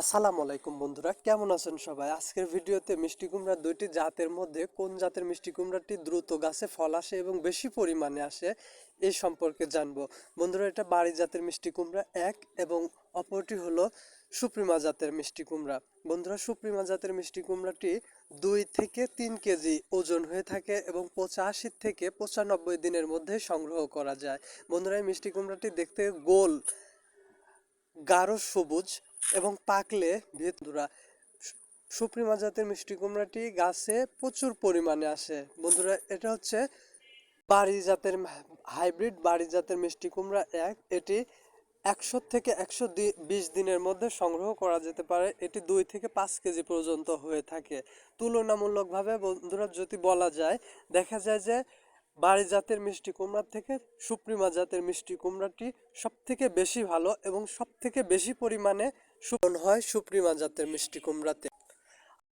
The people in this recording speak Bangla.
আসসালামু আলাইকুম বন্ধুরা, কেমন আছেন সবাই? আজকের ভিডিওতে মিষ্টি কুমড়া দুইটি জাতের মধ্যে কোন জাতের মিষ্টি কুমড়াটি দ্রুত গাছে ফল আসে এবং বেশি পরিমাণে আসে এই সম্পর্কে জানব। বন্ধুরা, এটা বাড়ি জাতের মিষ্টি কুমড়া এক এবং অপরটি হলো সুপ্রিমা জাতের মিষ্টি কুমড়া। বন্ধুরা, সুপ্রিমা জাতের মিষ্টি কুমড়াটি দুই থেকে তিন কেজি ওজন হয়ে থাকে এবং পঁচাশি থেকে পঁচানব্বই দিনের মধ্যে সংগ্রহ করা যায়। বন্ধুরা, এই মিষ্টি কুমড়াটি দেখতে গোল, গাঢ় সবুজ এবং পাকলে ভেতরা সুপ্রিমা জাতের মিষ্টি কুমড়াটি গাছে প্রচুর পরিমাণে আসে। বন্ধুরা, এটা হচ্ছে বাড়ি জাতের হাইব্রিড বাড়ি জাতের মিষ্টি কুমড়া এক। এটি একশো থেকে একশো বিশ দিনের মধ্যে সংগ্রহ করা যেতে পারে। এটি দুই থেকে পাঁচ কেজি পর্যন্ত হয়ে থাকে। তুলনামূলকভাবে বন্ধুরা, যদি বলা যায়, দেখা যায় যে বাড়ি জাতের মিষ্টি কুমড়ার থেকে সুপ্রিমা জাতের মিষ্টি কুমড়াটি সব থেকে বেশি ভালো এবং সব থেকে বেশি পরিমাণে হয় সুপ্রিমা জাতের মিষ্টি কুমড়াতে।